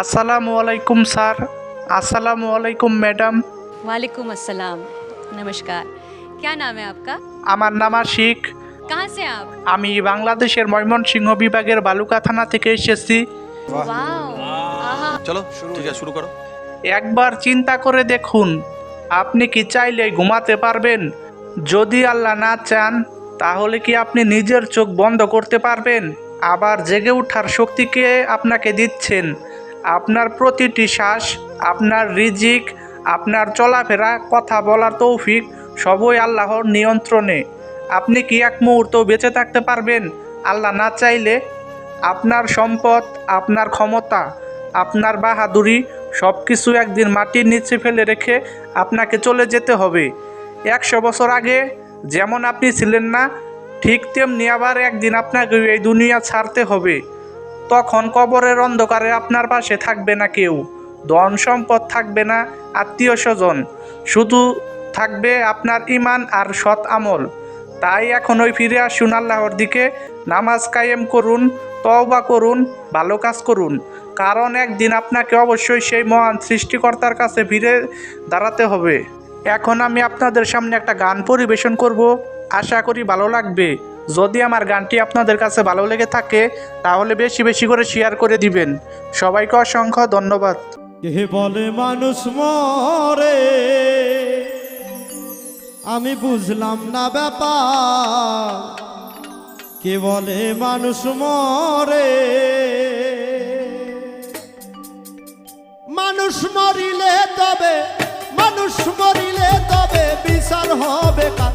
আসসালামু আলাইকুম স্যার আসসালামু আলাইকুম ম্যাডাম वालेकुम अस्सलाम नमस्कार क्या नाम है आपका আমার নাম আশিক कहाँ से हैं आप আমি বাংলাদেশের ময়মনসিংহ বিভাগের বালুকা থানা থেকে এসেছি वाओ आहा চলো ঠিক আছে শুরু করো একবার চিন্তা করে দেখুন আপনি কি চাইলে ঘুমাতে পারবেন যদি আল্লাহ না চান তাহলে কি আপনি নিজের চোখ বন্ধ করতে পারবেন আবার জেগে ওঠার শক্তিকে আপনাকে দিচ্ছেন আপনার প্রতিটি শ্বাস, আপনার রিজিক, আপনার চলাফেরা, কথা বলার তৌফিক, সবই আল্লাহর নিয়ন্ত্রণে। আপনি কি এক মুহূর্ত বেঁচে থাকতে পারবেন? আল্লাহ না চাইলে আপনার সম্পদ, আপনার ক্ষমতা, আপনার বাহাদুরি সব কিছু একদিন মাটির নিচে ফেলে রেখে আপনাকে চলে যেতে হবে। একশো বছর আগে যেমন আপনি ছিলেন না, ঠিক তেমনি আবার একদিন আপনাকে এই দুনিয়া ছাড়তে হবে। তখন কবরের অন্ধকারে আপনার পাশে থাকবে না কেউ। ধন সম্পদ থাকবে না আত্মীয় স্বজন। শুধু থাকবে আপনার ইমান আর সৎ আমল। তাই এখন ওই ফিরে আসুন আল্লাহর দিকে, নামাজ কায়েম করুন, তওবা করুন, ভালো কাজ করুন। কারণ একদিন আপনাকে অবশ্যই সেই মহান সৃষ্টিকর্তার কাছে ফিরে দাঁড়াতে হবে। এখন আমি আপনাদের সামনে একটা গান পরিবেশন করব। আশা করি ভালো লাগবে। যদি আমার গানটি আপনাদের কাছে ভালো লেগে থাকে, তাহলে বেশি বেশি করে শেয়ার করে দিবেন। সবাইকে অসংখ্য ধন্যবাদ। কে বলে মানুষ মরে? আমি বুঝলাম না ব্যাপার। কে বলে মানুষ মরে? মানুষ মরিলে তবে, মানুষ মরিলে তবে বিচার হবে কার?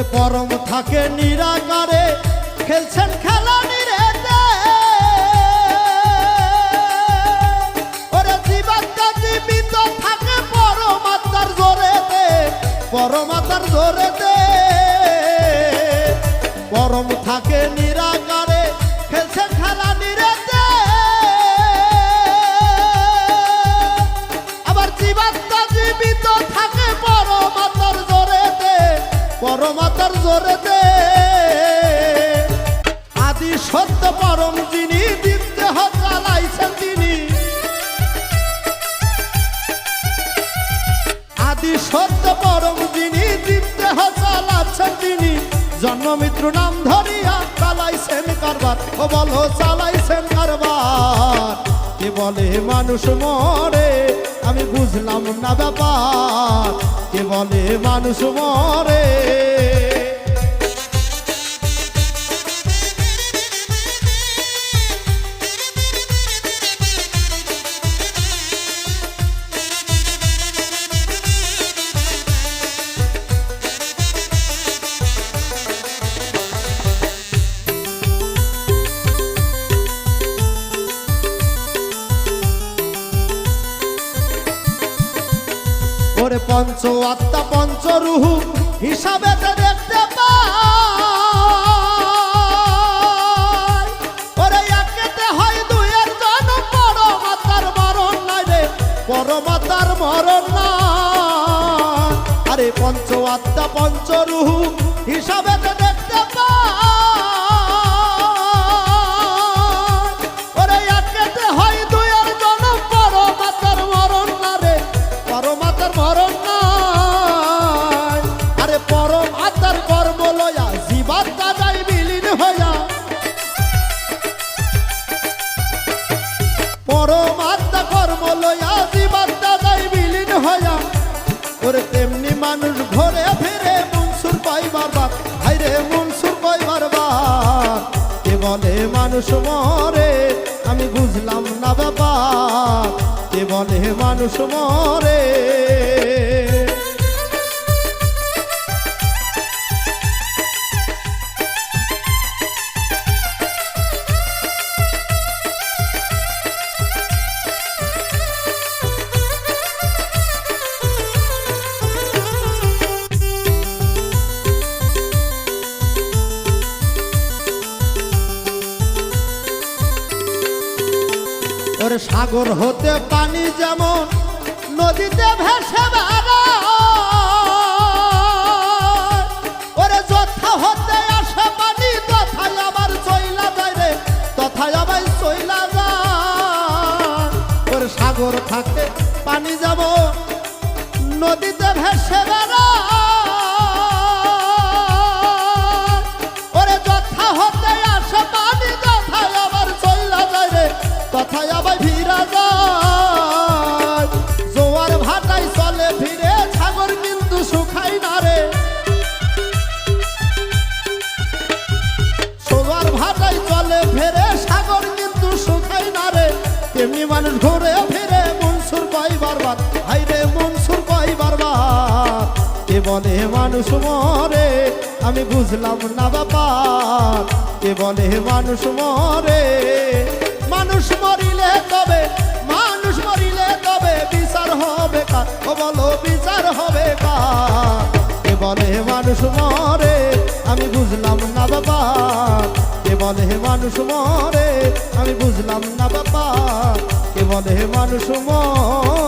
ওরে পরম থাকে নিরাকারে। খেলছেন খেলা নিরেতে। ওরে জীবাত্মা জীবিত থাকে পরমাত্মার জোরেতে পরমাত্মার জোরেতে। পরম থাকে সত্য পরম যিনি দীপ্তে চালাইছেন তিনি। আদি সত্য পরম যিনি দীপ্তে চালাচ্ছেন তিনি। জন্মমিত্র নাম ধরিয়া চালাইছেন কারবার, ও বলো চালাইছেন কারবার। কে বলে মানুষ মরে, আমি বুঝলাম না ব্যাপার। কে বলে মানুষ মরে ওরে পঞ্চ আত্মা, পঞ্চ রুহু হিসাবে দেখতে ওরে একেতে হয় দুয়ের জন পরমাতার মরণ নাই রে পরমাতার মরণ না আরে পঞ্চ আত্মা, পঞ্চ রুহু হিসাবে তো মনসুর পাইবার বারবার কে বলে মানুষ মরে? আমি বুঝলাম না ব্যাপার, কে বলে মানুষ মরে? ওরে সাগর হতে পানি যেমন নদীতে ভেসে। ওরে যথা হতে আসে পানি, তথায় আবার চইলা যায় রে, তথায় আবার চইলা যায় ওরে সাগর থাকে পানি যেমন নদীতে ভেসে বেড়ায়। ওরে যথা হতে আসে পানি রে তথায় আবার ভিড়া যায়। জোয়ার ভাটায় চলে ভিড়ে সাগর কিন্তু শুকাই না রে। সোয়ার ভাটায় চলে ফেরে, সাগর কিন্তু শুকাই না রে। তেমনি মানুষ ঘুরে ফিরে, মনসুর কয় বারবার। হাই রে মনসুর কয় বারবার। কে বলে মানুষ মরে, আমি বুঝলাম না ব্যাপার। কে বলে মানুষ মরে। মানুষ মরিলে তবে, মানুষ মরিলে তবে বিচার হবে কার? ও বলো বিচার হবে কার? কে বলে মানুষ মরে, আমি বুঝলাম না বাবা। কে বলে মানুষ মরে, আমি বুঝলাম না বাবা। কে বলে মানুষ মরে